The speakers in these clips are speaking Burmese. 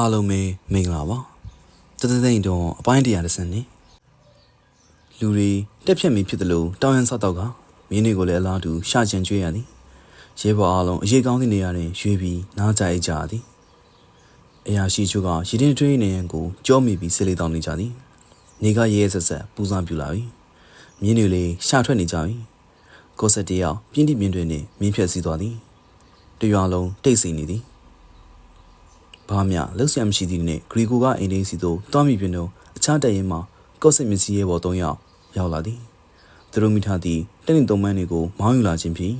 အားလုံးပဲမင်္ဂလာပါတသသိမ့်တော့အပိုင်းတရားတစ်စနေလူတွေတက်ဖြတ်မိဖြစ်တယ်လို့တောင်းရန်ဆောက်တော့ကမင်းတွေကိုလည်းအလားတူရှာချင်ကြွေးရသည်ရဲဘော်အားလုံးအရေးကောင်းတဲ့နေရာတွင်ရွေးပြီးနားကြအိတ်ကြသည်အရာရှိချုပ်ကရည်တင်ထွေးနေရန်ကိုကြောမိပြီးစစ်လေးတောင်းနေကြသည်နေကရဲဆက်ဆက်ပူဇော်ပြလာပြီမြင်းတွေလေးရှာထွက်နေကြပြီကိုဆက်တယောက်ပြင်းတိပြင်းတွင်နှင့်မြင်းဖြက်စီးသွားသည်တရွာလုံးတိတ်ဆိတ်နေသည် ဘာမှလှုပ်ရှားမရှိသည့်နေ့ဂရီကိုကအိမ်လေးစီသို့တွားမိပြင်တော့အခြားတရင်မှာကော့စစ်မစီရဲဘော်၃ယောက်ရောက်လာသည်သူတို့မိထားသည့်တက်နေသုံးမန်းတွေကိုမောင်းယူလာခြင်းဖြင့်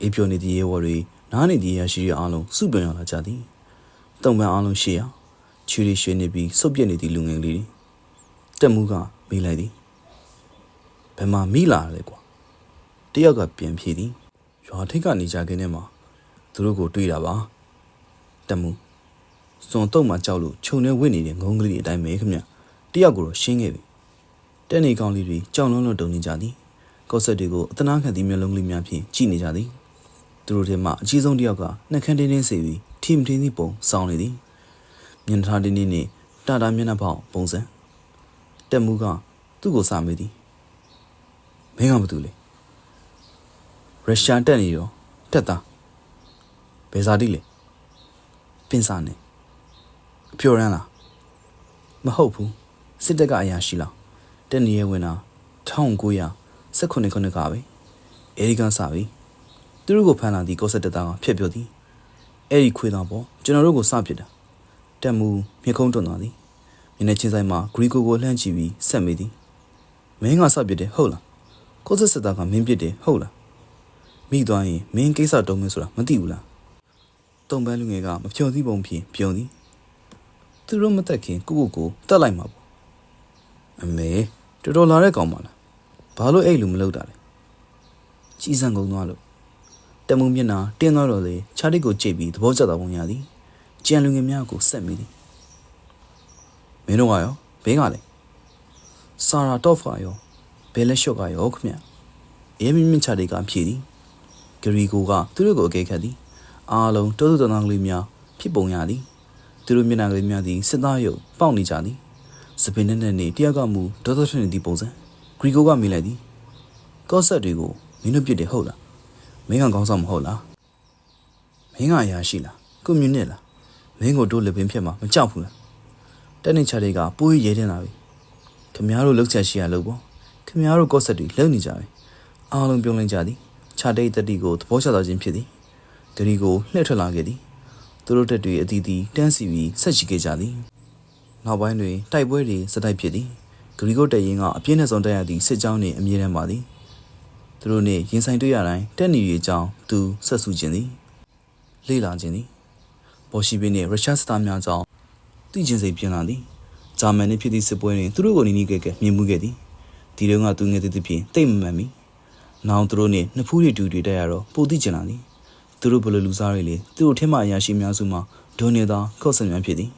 အေးပြောနေသည့်ရဲဘော်တွေနားနေသည့်ရရှိရအားလုံးစုပင်ရောက်လာကြသည်သုံးပန်းအားလုံးရှေ့ရချီရီရွှေနေပြီးစုပ်ပြက်နေသည့်လူငယ်လေးတွေတက်မှုကမေးလိုက်သည်ဘယ်မှာမိလာလဲကွာတယောက်ကပြန်ဖြေသည်ရွာထိပ်ကနေကြခင်းထဲမှာသူတို့ကိုတွေ့တာပါတက်မှု စွန်တော့မှကြောက်လို့ခြုံနေဝင့်နေတဲ့ငုံကလေးအတိုင်းပဲခင်ဗျတယောက်ကိုတော့ရှင်းခဲ့ပြီတဲ့နေကောင်းလေးတွေကြောင်လုံးလုံးတုံနေကြသည်ကော့ဆက်တွေကိုအတနာခံသည့်မျိုးလုံးကလေးများဖြင့်ကြည့်နေကြသည်သူတို့ထဲမှအကြီးဆုံးတယောက်ကနှက်ခမ်းတင်းတင်းစေပြီးထီမထင်းသည့်ပုံစောင်းနေသည်မျက်နှာထားတင်းတင်းနဲ့တာတာမျက်နှာပေါက်ပုံစံတက်မှုကသူ့ကိုစာမေးသည်မင်းကဘာတူလဲရုရှားတက်နေရောတက်တာဘယ်စာတိလဲပင်စာနဲ့ အပြော်ရမ်းလားမဟုတ်ဘူးစစ်တပ်ကအရာရှိလားတက်နေရဝင်တာ1918ခုနှစ်ကပဲအဲဒီကစပြီသူတို့ကိုဖမ်းလာသည့်ကောဆက်တက်သားကဖျက်ပြောသည်အဲ့ဒီခွေးသားပေါ့ကျွန်တော်တို့ကိုစပစ်တာတက်မူမြေခုံးတွန်းသွားသည်မျက်နှာချင်းဆိုင်မှာဂရီကိုကိုလှမ်းကြည့်ပြီးဆက်မိသည်မင်းကစပစ်တယ်ဟုတ်လားကောဆက်စစ်သားကမင်းပစ်တယ်ဟုတ်လားမိသွားရင်မင်းကိစ္စတုံးမင်းဆိုတာမသိဘူးလားတုံပန်းလူငယ်ကမဖြော်သည့်ပုံဖြင့်ပြုံးသည် သူတို့မတက်ခင်ကိုကိုကိုတတ်လိုက်မှာပေါ့အမေတော်တော်လာတဲ့ကောင်ပါလားဘာလို့အဲ့လိုမလုပ်တာလဲကြီးစံကုန်သွားလို့တမုံမျက်နှာတင်းသွားတော့လေခြားတိတ်ကိုကြိတ်ပြီးသဘောကျတာပုံရသည်ကြံလူငယ်များကိုဆက်မိသည်မင်းတို့ကရောဘေးကလည်းဆာရာတော့ဖာရောဘယ်လက်ရှော့ကရောခမအေးမင်းမင်းခြားတိတ်ကဖြည်သည်ဂရီကိုကသူတို့ကိုအကဲခတ်သည် အားလုံးတိုးတိုးတန်းတန်းကလေးများဖြစ်ပုံရသည် သူတို့မျက်နှာကလေးများသည်စစ်သားရုပ်ပေါက်နေကြသည်စပင်နဲ့နဲ့နေတယောက်ကမူဒေါသထွက်နေသည့်ပုံစံဂရီကိုကမေးလိုက်သည်ကော့ဆက်တွေကိုမင်းတို့ပြစ်တယ်ဟုတ်လားမင်းကကောင်းဆောင်မဟုတ်လားမင်းကအရာရှိလားကွန်မြူနစ်လားမင်းကိုတို့လက်ပင်ဖြတ်မှာမကြောက်ဘူးလားတက်နေချတွေကပိုးရဲတင်လာပြီခမည်းတော်လှုပ်ချက်ရှိရလို့ပေါ့ခမည်းတော်ကော့ဆက်တွေလှုပ်နေကြပြီအားလုံးပြုံးလင်းကြသည်ခြာတိတ်တတိကိုသဘောကျသွားခြင်းဖြစ်သည်ဂရီကိုလှည့်ထွက်လာခဲ့သည် သူတို့တက်တွေအသီးသီးတန်းစီပြီးဆက်ရှိခဲ့ကြသည်နောက်ပိုင်းတွင်တိုက်ပွဲတွေစတိုက်ဖြစ်သည်ဂရီကိုတက်ရင်ကအပြင်းနဲ့ဆုံးတက်ရသည့်စစ်ကြောင်းနှင့်အမြဲတမ်းပါသည်သူတို့နှင့်ရင်ဆိုင်တွေ့ရတိုင်းတက်နေရီအကြောင်းသူဆက်ဆူခြင်းသည်လေ့လာခြင်းသည်ဘော်ရှိဘင်းနှင့်ရုရှားစတားများကြောင့်သိခြင်းစိတ်ပြင်းလာသည်ဂျာမန်နှင့်ဖြစ်သည့်စစ်ပွဲတွင်သူတို့ကိုနီးနီးကဲကဲမြင်မှုခဲ့သည်ဒီတုန်းကသူငယ်သည်ဖြင့်တိတ်မမှန်မီနောင်သူတို့နှင့်နှစ်ဖူးတွေတူတွေတက်ရတော့ပိုသိကျင်လာသည် သူတို့ဘယ်လိုလူစားတွေလဲသူတို့ထဲမှာအရာရှိများစုမှာဒိုနေသာကော့ဆက်များဖြစ်သည်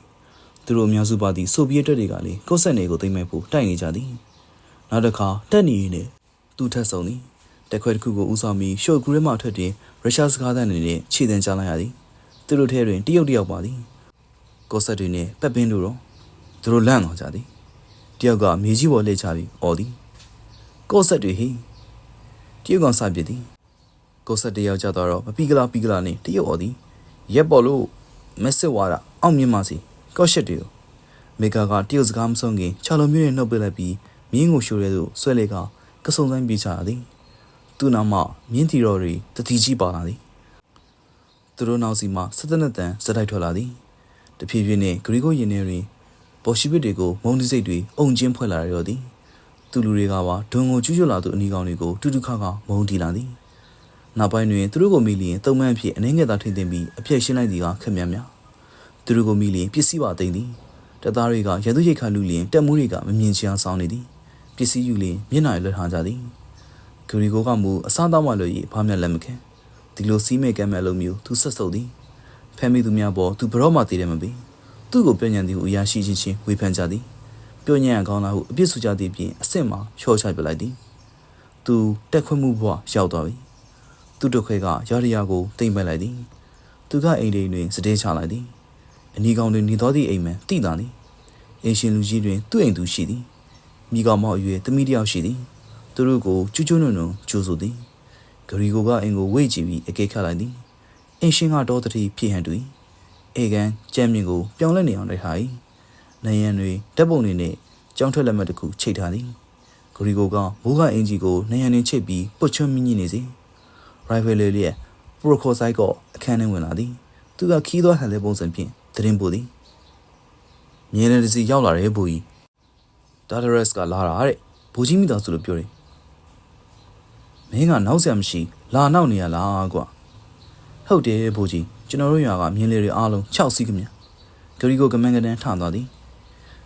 သူတို့အများစုပါသည့်ဆိုဗီယက်တပ်တွေကလည်းကော့ဆက်နယ်ကိုသိမ်းမဲ့ဖို့တိုက်နေကြသည်နောက်တစ်ခါတက်နေရင်လည်းသူထက်ဆုံးသည်တက်ခွဲတစ်ခုကိုဦးဆောင်ပြီးရှော့ဂူရဲမှထွက်တင်ရုရှားစကားသံတွေနဲ့ခြေတံချလိုက်ရသည်သူတို့ထဲတွင်တယောက်တယောက်ပါသည်ကော့ဆက်တွေနဲ့ပက်ပင်းတို့တော့သူတို့လန့်သွားကြသည်တယောက်ကမြေကြီးပေါ်လှည့်ချပြီးអော်သည်ကော့ဆက်တွေဟိတယောက်ကစပစ်သည် ကိုဆက်တယောက်ကြတော့မပီကလာပီကလာနဲ့တရုတ်អော်သည်ရက်ပေါ်လို့မက်စစ်ဝါဒအောင်မြင်ပါစီကော့ရှက်တွေကိုမေကာကတရုတ်စကားမဆုံးခင်ခြာလုံးမျိုးနဲ့နှုတ်ပစ်လိုက်ပြီးမြင်းကိုရှိုးရဲသို့ဆွဲလေကကစုံဆိုင်ပြေးချရသည်သူ့နောက်မှမြင်းတီတော်တွေတတိကြီးပါလာသည်သူတို့နောက်စီမှစက်တနက်တန်စက်တိုက်ထွက်လာသည်တဖြည်းဖြည်းနဲ့ဂရီကိုရင်ထဲတွင်ဘော်ရှိဘစ်တွေကိုမုံတိစိတ်တွေအုံချင်းဖွဲ့လာရတော့သည်သူလူတွေကပါဒုံကိုကျူးကျွလာသူအနီကောင်တွေကိုတူတူခါခါမုံတီလာသည် နောက်ပိုင်းတွင်သူတို့ကိုမိလျင်တုံမှန်ဖြစ်အနေငယ်သာထိမ့်သိမ့်ပြီးအပြည့်ရှင်းလိုက်သည်ကခက်မြတ်များသူတို့ကိုမိလျင်ပစ္စည်းပါသိမ့်သည်တပ်သားတွေကရန်သူရိတ်ခါလူလျင်တက်မှုတွေကမမြင်ချင်အောင်ဆောင်းနေသည်ပစ္စည်းယူလျင်မျက်နှာလွှတ်ထားကြသည်ဂရီကိုကမူအစားသားမှလို့၏ဘာမျက်လက်မခင်ဒီလိုစီးမဲ့ကမ်းမဲ့အလုံးမျိုးသူဆက်ဆုပ်သည်ဖမ်းမိသူများပေါ်သူဘရော့မှတည်တယ်မပြီးသူ့ကိုပြောညံသည်ဟုအရာရှိချင်းချင်းဝေဖန်ကြသည်ပြောညံအကောင်းလားဟုအပြစ်ဆိုကြသည်ဖြင့်အစ်စ်မှချော့ချပြလိုက်သည်သူတက်ခွင့်မှုဘဝရောက်သွားပြီ သူတို့ခွဲကရာရရာကိုတိမ်ပက်လိုက်သည်သူကအိမ်လေးတွင်စတဲချလိုက်သည်အနီကောင်တွင်နေသောသည့်အိမ်မန်တိတာသည်အင်ရှင်လူကြီးတွင်သူ့အိမ်သူရှိသည်မိကောင်မောက်အရွယ်သမီးတစ်ယောက်ရှိသည်သူတို့ကိုကျူးကျူးနုံနုံကြိုးဆိုသည်ဂရီကိုကအင်ကိုဝေ့ကြည့်ပြီးအကဲခတ်လိုက်သည်အင်ရှင်ကတော့တတိဖြစ်ဟန်တူ၏အေကန်ကြမ်းမြင့်ကိုပြောင်းလဲနေအောင်တိုက်ထား၏နိုင်ရန်တွေတပ်ပုံတွေနဲ့ကြောင်းထွက်လက်မှတ်တစ်ခုချိတ်ထားသည်ဂရီကိုကမိုးကအင်ဂျီကိုနိုင်ရန်တွင်ချိတ်ပြီးပုတ်ချွန်းမြင့်မြင့်နေစေ ရိုင်ဖယ်လေးရဲ့ပရိုခိုဆိုင်ကအခန်းထဲဝင်လာသည်သူကခီးသောဟန်လဲပုံစံဖြင့်သတင်းပို့သည်မြင်းတဲ့စီရောက်လာတဲ့ဘူကြီးဒါဒရက်စ်ကလာတာတဲ့ဘူကြီးမိသားစုလို့ပြောတယ်မင်းကနောက်ဆရာမရှိလာနောက်နေရလားကွာဟုတ်တယ်ဘူကြီးကျွန်တော်တို့ရွာကမြင်းလေးတွေအားလုံး6စီးခင်ဗျဂရီကိုကမန်ကတန်းထသွားသည်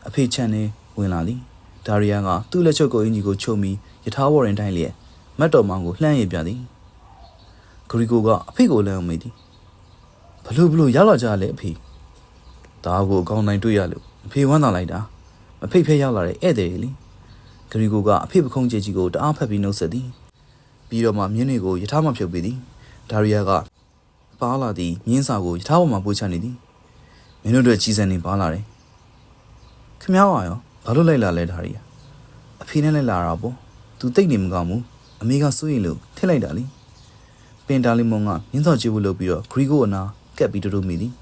အဖေချန်နေဝင်လာသည်ဒါရီယာကသူ့လက်ချုပ်ကိုအင်ကြီးကိုချုပ်ပြီးယထာဝရင်တိုင်းလျက်မတ်တော်မောင်ကိုလှမ်းရပြသည် ဂရီကိုကအဖေကိုလည်းမေးသည်ဘလို့ဘလို့ရောက်လာကြလဲအဖေဒါကိုအကောင်းတိုင်းတွေ့ရလို့အဖေဝမ်းသာလိုက်တာမဖိတ်ဖဲရောက်လာတဲ့ဧည့်သည်လေဂရီကိုကအဖေပခုံးကျကြီးကိုတအားဖက်ပြီးနှုတ်ဆက်သည်ပြီးတော့မှမြင်းတွေကိုယထာမဖြုတ်ပေးသည်ဒါရီယာကပါလာသည်မြင်းစာကိုယထာပေါ်မှာပို့ချနေသည်မင်းတို့တို့ကြီးစံနေပါလာတယ်ခမ ्या ဝါရောဘာလို့လိုက်လာလဲဒါရီယာအဖေနဲ့လိုက်လာတာပေါ့သူတိတ်နေမကောင်းဘူးအမေကစိုးရင်လို့ထစ်လိုက်တာလေ ပင်တာလီမွန်ကမြင်းစော်ကြည့်ဖို့လုပ်ပြီးတော့ဂရီကိုအနာကက်ပြီးတူတူမိသည်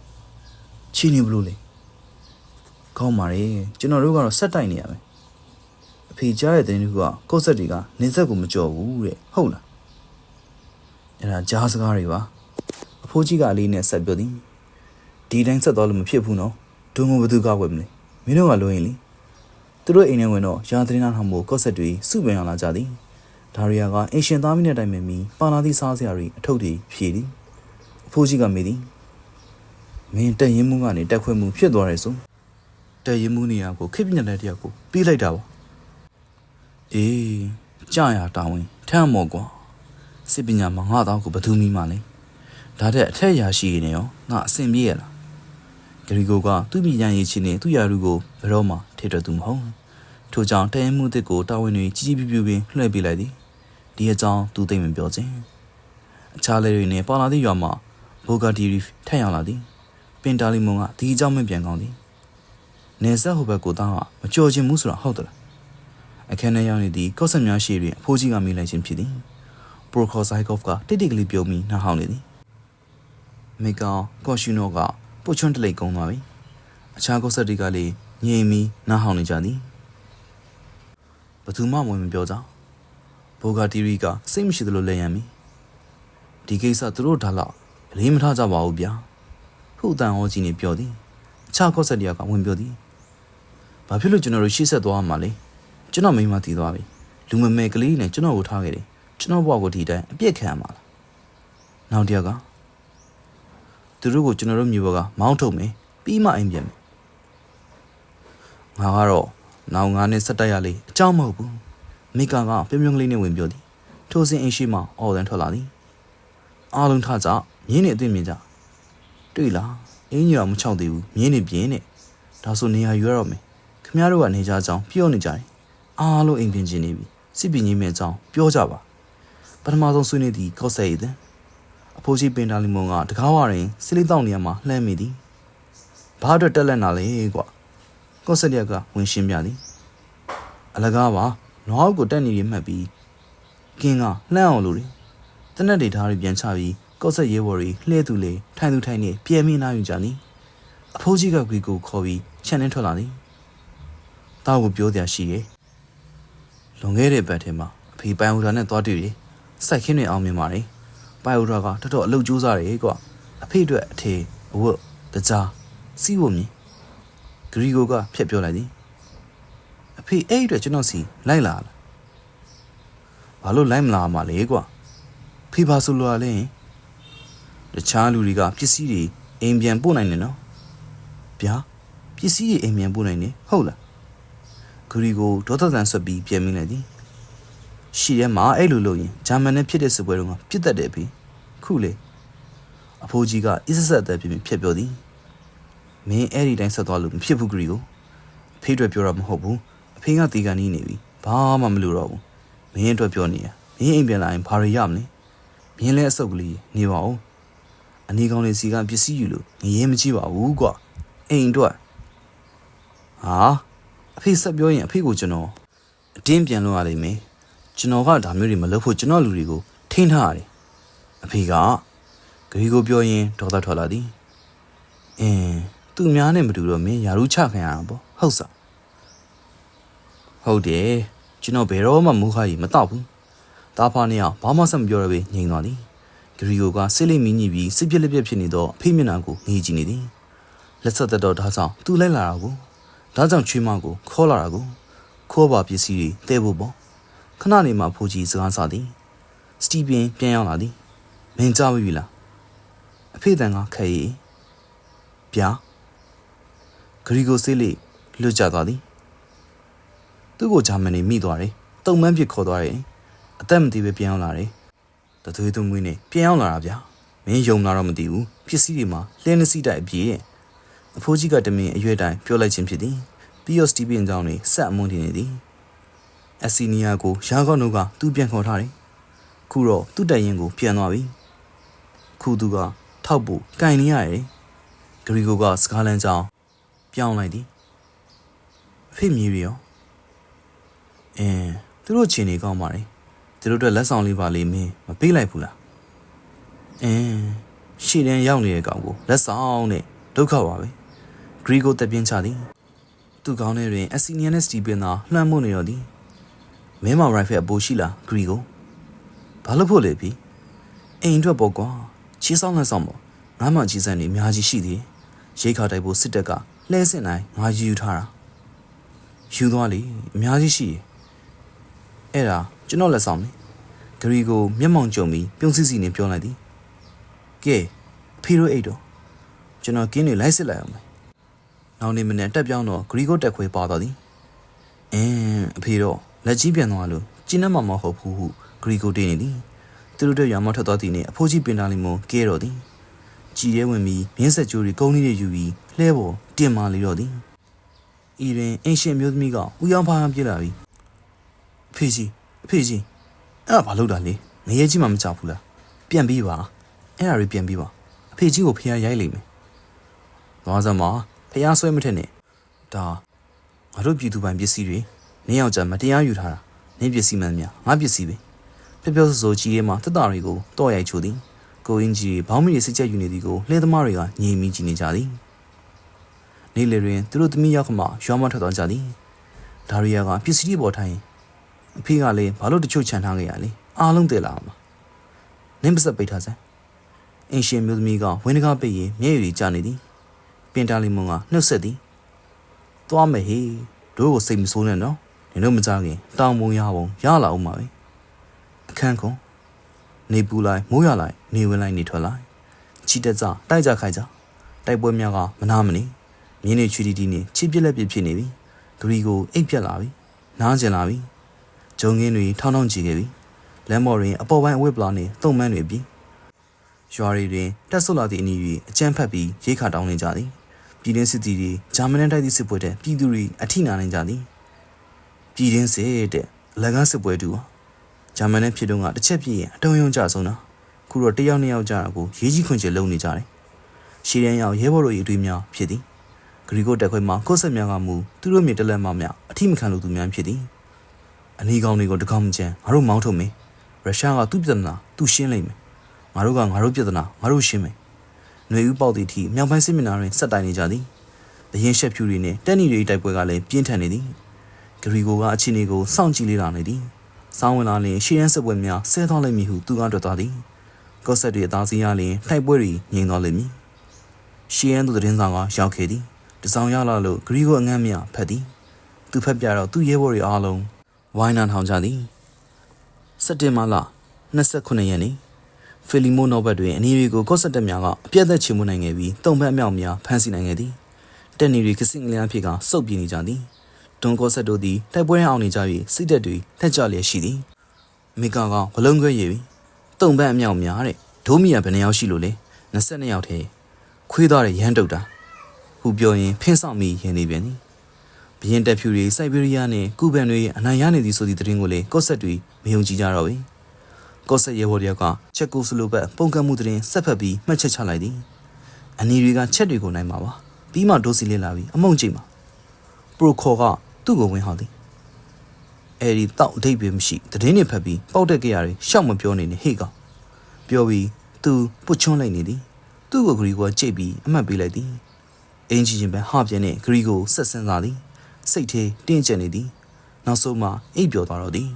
ချီနေဘလို့လေကောင်းပါလေကျွန်တော်တို့ကတော့ဆက်တိုက်နေရမယ်အဖေကြားတဲ့တဲ့သူကကိုယ့်ဆက်တွေကနေဆက်ကိုမကြော်ဘူးတဲ့ဟုတ်လားအဲ့ဒါကြားစကားတွေပါအဖိုးကြီးကအလေးနဲ့ဆက်ပြောသည်ဒီတိုင်းဆက်သွားလို့မဖြစ်ဘူးနော်ဒုံကိုဘသူကဝယ်မလဲမင်းတို့ကလိုရင်လေသူတို့အိမ်ထဲဝင်တော့ရာသင်းနာထောင်မို့ကော့ဆက်တွေစုပင်လာကြသည် ဒါရီယာကအင်ရှင်သားမီးနဲ့တိုင်ပင်ပြီးပါလာသည့်စားစရာတွေအထုပ်တွေဖြည့်သည်အဖိုးကြီးကမေးသည်မင်းတက်ရင်မှုကနေတက်ခွဲမှုဖြစ်သွားတယ်ဆိုတက်ရင်မှုနေရာကိုခိပညာတဲ့တယောက်ကိုပြေးလိုက်တာပေါ့အေးကြာရတာဝင်ထမ်းမော်ကွာစစ်ပညာမှာငါတော့ကိုဘသူမီမှလဲဒါတဲ့အထက်ရာရှိနေရောငါအဆင်ပြေရလားဂရီကိုကသူ့မိညာရေးချင်းနဲ့သူ့ယာရုကိုဘယ်တော့မှထိထွက်သူမဟုတ်ထို့ကြောင့်တရင်မှုတစ်ကိုတာဝန်တွေကြီးကြီးပြူပြူပင်လွှဲပေးလိုက်သည် ဒီအကြောင်းသူသိမပြောခြင်းအခြားလေးတွေနဲ့ပါလာသည့်ရွာမှာဘိုဂါဒီရီထက်ရောက်လာသည်ပင်တာလီမွန်ကဒီအကြောင်းမပြန်ကောင်းသည်နေဆက်ဟိုဘက်ကိုတောင်းကမကြော်ခြင်းမှုဆိုတာဟုတ်သလားအခန်းထဲရောက်နေသည့်ကော့ဆက်များရှိတွင်အဖိုးကြီးကမိလိုက်ခြင်းဖြစ်သည်ပရိုခေါ်ဆိုင်ကော့ဖ်ကတိတ်တိတ်ကလေးပြုံးပြီးနှာဟောင်းနေသည်မေကောင်ကော့ရှူနိုကပုတ်ချွန်းတလိတ်ကုန်းသွားပြီအခြားကော့ဆက်တွေကလည်းငြိမ်ပြီးနှာဟောင်းနေကြသည်ဘသူမှဝင်မပြောကြဘို ဂါတီရီကစိတ်မရှိသလိုလဲရမ်းပြီဒီကိစ္စသူတို့ဒါလောက်အလေးမထားကြပါဘူးဗျာဟုအတန်ဟောကြီးနေပြောသည်အခြားကော့ဆက်တွေကဝင်ပြောသည်ဘာဖြစ်လို့ကျွန်တော်တို့ရှေ့ဆက်သွားမှာလဲကျွန်တော်မိမတည်သွားပြီလူမမဲကလေးနဲ့ကျွန်တော်ကိုထားခဲ့တယ်ကျွန်တော်ဘဝကိုဒီတိုင်းအပြစ်ခံရမှာလားနောက်တစ်ယောက်ကသူတို့ကိုကျွန်တော်တို့မျိုးဘကမောင်းထုတ်မယ်ပြီးမှအိမ်ပြန်မယ်ငါကတော့နောင်ငါနဲ့ဆက်တက်ရလေအကြောင်းမဟုတ်ဘူး မိကာကပြုံးပြုံးကလေးနဲ့ဝင်ပြောသည်ထိုစဉ်အိမ်ရှိမှအော်တန်ထွက်လာသည်အားလုံးထကြမြင်းနေအသိမြင်ကြတွေ့လားအင်းကြီးတော့မချောက်သေးဘူးမြင်းနေပြင်းနေဒါဆိုနေရာယူရတော့မယ်ခမရတို့ကနေကြကြောင်းပြောနေကြတယ်အားလုံးအိမ်ပြင်ချင်းနေပြီစစ်ပင်ကြီးမဲ့အကြောင်းပြောကြပါပထမဆုံးဆွေးနွေးသည်ကောက်ဆက်ရည်တဲ့အဖိုးကြီးပင်တာလီမွန်ကတကားဝရင်စလိတောက်နေရမှာလှမ်းမိသည်ဘာအတွက်တက်လက်နာလဲကွာကော့ဆက်ရက်ကဝင်ရှင်းပြသည်အလကားပါ နွားကိုတက်နေရမှတ်ပြီးကင်းကလှမ်းအောင်လို့တယ်တနက်တွေထားပြီးပြန်ချပြီးကော့ဆက်ရဲဘော်တွေလှဲသူလေထိုင်သူထိုင်နေပြဲမိနာယူကြသည်အဖိုးကြီးကဂရီကိုခေါ်ပြီးခြံနှင်းထွက်လာသည်တောက်ကိုပြောတရားရှိရဲ့လွန်ခဲ့တဲ့ဘက်ထဲမှာအဖေပိုင်ဟူတာနဲ့သွားတွေ့တယ်စိုက်ခင်းတွေအောင်မြင်ပါတယ်ပိုင်ဟူတာကတော်တော်အလုပ်ကြိုးစားတယ်ကွာအဖေအတွက်အထေအဝတ်တကြားစီးဖို့မြင်ဂရီကိုကဖျက်ပြောလိုက်သည် အဖေအဲ့အတွက်ကျွန်တော်စီလိုက်လာလားဘာလို့လိုက်မလာမှာလဲကွာဖေပါဆိုလိုလဲတခြားလူတွေကပစ္စည်းတွေအိမ်ပြန်ပို့နိုင်တယ်နော်ဗျာပစ္စည်းတွေအိမ်ပြန်ပို့နိုင်တယ်ဟုတ်လားဂရီကိုဒေါသတန်ဆွတ်ပြီးပြန်မိလိုက်သည်ရှီထဲမှာအဲ့လိုလုပ်ရင်ဂျာမန်နဲ့ဖြစ်တဲ့စစ်ပွဲတုန်းကပြစ်တတ်တယ်ဖေခုလေအဖိုးကြီးကအစ်ဆက်အသက်ပြင်းပြဖြစ်ပြောသည်မင်းအဲ့ဒီတိုင်းဆက်သွားလို့မဖြစ်ဘူးဂရီကိုအဖေအတွက်ပြောတာမဟုတ်ဘူးအ ဖေကတီကန်နီးနေပြီဘာမှမလုပ်တော့ဘူးမင်းအတွက်ပြောနေရမင်းအိမ်ပြန်လာရင်ဘာတွေရမလဲမင်းလည်းအဆုတ်ကလေးနေပါဦးအနီကောင်လေးစီကပစ္စည်းယူလို့ငရင်မကြည့်ပါဘူးကွာအိမ်အတွက်ဟာအဖေဆက်ပြောရင်အဖေကိုကျွန်တော်အတင်းပြန်လို့ရလိမ့်မယ်ကျွန်တော်ကဒါမျိုးတွေမလုပ်ဖို့ကျွန်တော်လူတွေကိုထိန်းထားရတယ်အဖေကဂရီကိုပြောရင်ဒေါသထွက်လာသည်အင်းသူများနဲ့မတူတော့မင်းယာရုချခံရတာပေါ့ဟုတ်စား ဟုတ်တယ်ကျွန်တော်ဘယ်တော့မှမူခါကြီးမတော့ဘူးတာဖာနဲ့ဘာမှဆက်မပြောရပဲငြိမ်သွားသည်ဂရီကိုကစိတ်လိမ်မီညစ်ပြီးစိတ်ပြက်လက်ပြက်ဖြစ်နေတော့အဖေမျက်နှာကိုငေးကြည့်နေသည်လက်ဆက်သက်တော့ဒါဆောင်သူ့လိုက်လာတာကိုဒါကြောင့်ချွေးမကိုခေါ်လာတာကိုခေါ်ပါပစ္စည်းတွေတဲဖို့ပေါ့ခဏနေမှဖိုးကြီးစကားစသည်စတီဗင်ပြန်ရောက်လာသည်မင်းကြားပြီလားအဖေတန်ကခဲရီဗျာဂရီကိုစိတ်လေးလွတ်ကျသွားသည် သူ့ကိုဂျာမနီမိသွားတယ်တုံမန်းပစ်ခေါ်သွားတယ်အသက်မတည်ပဲပြန်ရောက်လာတယ်တသွေးသွမွေးနဲ့ပြန်ရောက်လာတာဗျာမင်းယုံလာတော့မသိဘူးပစ္စည်းတွေမှာလှင်းနှစီတိုက်အပြည့်ရဲ့အဖိုးကြီးကတမင်အရွယ်တိုင်းပြောလိုက်ခြင်းဖြစ်သည်ပြီးတော့စတီဗင်ကြောင့်နေဆက်အမွန်းတင်နေသည်အစီနီယာကိုရာကောက်နှုတ်ကသူ့ပြန်ခေါ်ထားတယ်ခုတော့သူ့တိုင်ရင်ကိုပြန်သွားပြီခုသူကထောက်ဖို့ကင်နေရတယ်ဂရီကိုကစကားလန်းကြောင်းပြောင်းလိုက်သည်အဖေမြေရီရော အင်းသူတို့ချင်းနေကောင်းပါလေသူတို့အတွက်လက်ဆောင်လေးပါလေးမင်းမပေးလိုက်ဘူးလားအင်းရှေ့တန်းရောက်နေတဲ့ကောင်ကိုလက်ဆောင်နဲ့ဒုက္ခပါပဲဂရီကိုတက်ပြင်းချသည်သူ့ကောင်းထဲတွင်အစီနီယန်နဲ့စတီဗင်သာလှမ်းမှုနေတော့သည်မင်းမောင်ရိုင်ဖယ်အပိုရှိလားဂရီကိုဘာလို့ဖို့လဲပြီအိမ်အတွက်ပေါ့ကွာချီးဆောင်လက်ဆောင်ပေါ့ငါမှကြီးစံနေအများကြီးရှိသေးတယ်ရိတ်ခါတိုက်ဖို့စစ်တပ်ကလှဲစင်တိုင်းငါယူထားတာယူသွားလေအများကြီးရှိရဲ့ အဲ့ဒါကျွန်တော်လက်ဆောင်မယ်ဂရီကိုမျက်မှောင်ကြုံပြီးပြုံးစစ်စီနဲ့ပြောလိုက်သည်ကဲအဖေတို့အိတ်တော့ကျွန်တော်ကင်းနေလိုက်စစ်လိုက်အောင်မယ်နောက်နေ့မနေ့တက်ပြောင်းတော့ဂရီကိုတက်ခွေပါတော့သည်အင်းအဖေတော့လက်ကြီးပြန်သွားလို့ကျင်းနှမမဟုတ်ဘူးဟုဂရီကိုတင်းနေသည်သူတို့တို့ရွာမထွက်သွားသည်နှင့်အဖိုးကြီးပင်တာလီမွန်ကဲတော့သည်ကြည်ရဲဝင်ပြီးမြင်းဆက်ကြိုးတွေကုန်းလေးတွေယူပြီးလှဲပေါ်တင်မာလေတော့သည်ဤတွင်အင်ရှင်မျိုးသမီးကဦးရောင်ဖားပြစ်လာပြီးအ ဖေကြီးအဖေကြီးအဲ့ဒါဘာလုပ်တာလဲငရဲကြီးမှမကြောက်ဘူးလားပြန်ပြီးပါအဲ့ဒါတွေပြန်ပြီးပါအဖေကြီးကိုဖះရိုက်လိမ့်မယ်သွားစမ်းပါဖះဆွဲမထက်နဲ့ဒါငါတို့ပြည်သူပိုင်ပစ္စည်းတွေနင်းယောက်ျားမတရားယူထားတာနင်းပစ္စည်းမှန်များငါပစ္စည်းပဲပြပြဆိုဆိုကြီးရဲမှာတက်တာတွေကိုတော့ရိုက်ချိုသည်ကိုအင်းကြီးဘောင်းမီတွေစစ်ချက်ယူနေသည်ကိုလှဲသမားတွေကညင်မိကြည့်နေကြသည်နေ့လေတွင်သူတို့သမီးရောက်ခမရွာမထွက်သွားကြသည်ဒါရီယာကပစ္စည်းတွေပေါ်ထိုင် အဖေကလည်းဘာလို့တချို့ခြံထားခဲ့ရလဲအားလုံးတည်လာအောင်ပါနင်းပစက်ပိတ်ထားစမ်းအင်ရှင်မျိုးသမီးကဝင်းတကားပိတ်ရင်မျက်ရည်တွေကျနေသည်ပင်တာလီမွန်ကနှုတ်ဆက်သည်သွားမယ်ဟေးတို့ကိုစိတ်မဆိုးနဲ့နော်နင်တို့မကြခင်တောင်ပုံရပုံရလာအောင်ပါပဲအခန်းခွန်နေပူလိုက်မိုးရလိုက်နေဝင်လိုက်နေထွက်လိုက်ချီတက်ကြတိုက်ကြခိုက်ကြတိုက်ပွဲများကမနာမနေမြင်းနေချွေတီတီနဲ့ချစ်ပြက်လက်ပြဖြစ်နေပြီဂရီကိုအိတ်ပြက်လာပြီနားကျင်လာပြီ ဂျုံငင်းတွေထောင်းထောင်းကြည့်ခဲ့ပြီလမ်းပေါ်တွင်အပေါ်ပိုင်းအဝတ်ပလာနှင့်တုံမန်းတွေပြီးရွာတွေတွင်တက်ဆုတ်လာသည့်အနီးတွေအကြမ်းဖက်ပြီးရိတ်ခါတောင်းနေကြသည်ပြည်တွင်းစစ်တီတွေဂျာမန်တိုက်သည့်စစ်ပွဲတဲ့ပြည်သူတွေအထိနာနေကြသည်ပြည်တွင်းစစ်တဲ့အလကားစစ်ပွဲတူပါဂျာမန်နဲ့ဖြစ်တော့ကတစ်ချက်ပြည့်ရင်အတုံးယုံကြဆုံးတာခုတော့တယောက်နှစ်ယောက်ကြတာကိုရေးကြီးခွင့်ကျလုံနေကြတယ်ရှီရန်ရောက်ရဲဘော်တို့ရဲ့အတွေ့များဖြစ်သည်ဂရီကိုတက်ခွဲမှာကိုယ့်ဆက်များကမူသူတို့မြေတက်လက်မများအထိမခံလို့သူများဖြစ်သည် အနီးကောင်းတွေကိုတကောင်းမချမ်းငါတို့မောင်းထုတ်မယ်ရုရှားကသူ့ပြည်နာသူရှင်းလိုက်မယ်ငါတို့ကငါတို့ပြည်နာငါတို့ရှင်းမယ်ຫນွေဦးပေါက်သည့်အထိမြောက်ပိုင်းစစ်မျက်နှာတွင်ဆက်တိုင်နေကြသည်အရင်ရှက်ဖြူတွေနဲ့တက်နီတွေတိုက်ပွဲကလည်းပြင်းထန်နေသည်ဂရီကိုကအချင်းတွေကိုစောင့်ကြည့်လေ့လာနေသည်စောင်းဝင်လာလျင်ရှေးရန်စစ်ပွဲများဆဲသွားလိမ့်မည်ဟုသူကတွေ့သွားသည်ကော့ဆက်တွေအသားစီးရလျင်တိုက်ပွဲတွေငြိမ်သွားလိမ့်မည်ရှေးရန်သူသတင်းဆောင်ကရောက်ခဲ့သည်တစောင်းရလာလို့ဂရီကိုအငမ်းမြဖတ်သည်သူဖက်ပြတော့သူ့ရဲဘော်တွေအားလုံး ဝိုင်းနာထောင်ကြသည်စက်တင်ဘာလ29ရက်နေ့ဖီလီမိုနိုဘတ်တွင်အနီးတွေကိုကော့ဆက်တက်များကအပြတ်သက်ချေမှုနိုင်ခဲ့ပြီးတုံဖက်အမြောက်များဖမ်းဆီးနိုင်ခဲ့သည်တက်နီတွေကစင်ကလျားဖြစ်ကစုပ်ပြေးနေကြသည်ဒွန်ကောဆက်တို့သည်တိုက်ပွဲအောင်နေကြပြီးစိတ်သက်တွေထက်ကြလျက်ရှိသည်မိကာကဘလုံးခွဲရည်ပြီးတုံပန်းအမြောက်များတဲ့ဒိုးမီယာဘယ်နှယောက်ရှိလို့လဲ22ယောက်ထဲခွေးသွားတဲ့ရန်တုတ်တာဟူပြောရင်ဖင်းဆောင်မိရင်နေပြန်သည် ဘရင်တက်ဖြူတွေစိုက်ဘေးရီးယားနဲ့ကုဘန်တွေအနိုင်ရနေသည်ဆိုသည့်သတင်းကိုလည်းကော့ဆက်တွေမယုံကြည်ကြတော့ဘူးကော့ဆက်ရဲဘော်တယောက်ကချက်ကိုစလိုဘက်ပုံကံမှုသတင်းဆက်ဖက်ပြီးမှတ်ချက်ချလိုက်သည်အနီတွေကချက်တွေကိုနိုင်မှာပါပြီးမှဒိုးစီလေးလာပြီးအမုံကြည့်မှာပရိုခေါ်ကသူ့ကိုဝင်ဟောက်သည်အဲ့ဒီတောက်အထိပ်ပဲမရှိတည်င်းနေဖက်ပြီးပေါက်တက်ကြရတယ်ရှောက်မပြောနေနဲ့ဟေ့ကောင်ပြောပြီးသူပုတ်ချွန်းလိုက်နေသည်သူ့ကိုဂရီကိုကြိတ်ပြီးအမှတ်ပေးလိုက်သည်အင်ဂျီရင်ပဲဟာပြင်းနဲ့ဂရီကိုဆက်ဆန်းစားသည် စိတ်ထဲတင်းကျပ်နေသည်နောက်ဆုံးမှအိပ်ပျော်သွားတော့သည်